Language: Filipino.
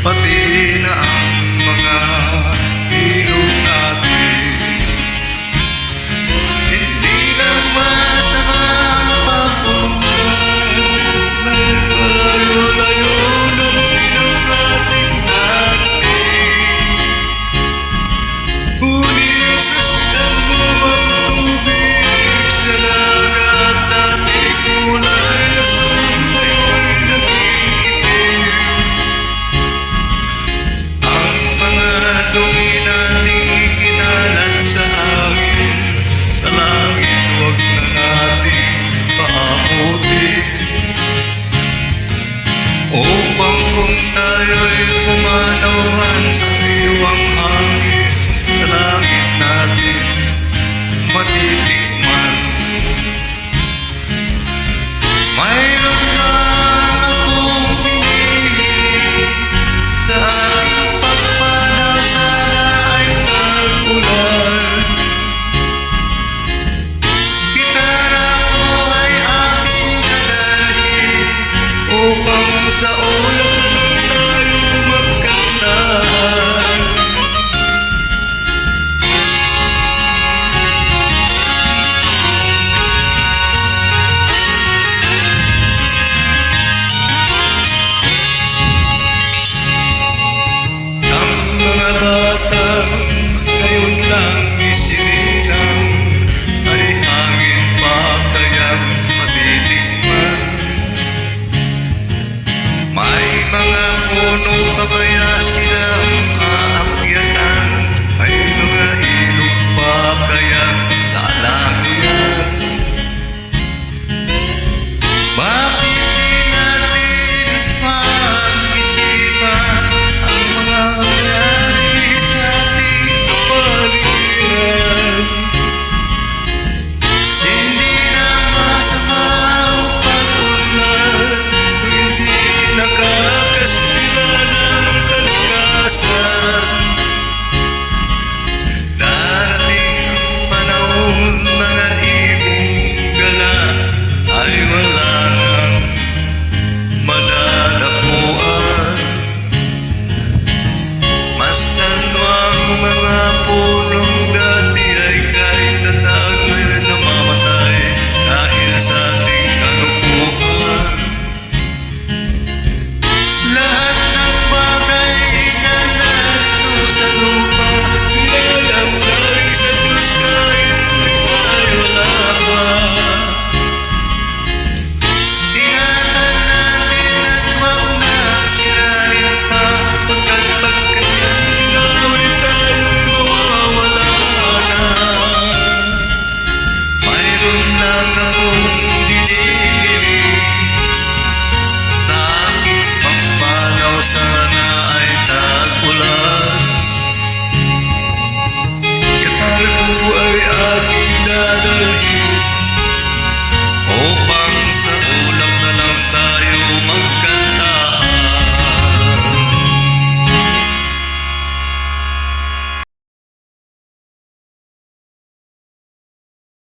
pati na ang the only anlatayım mga punong dahon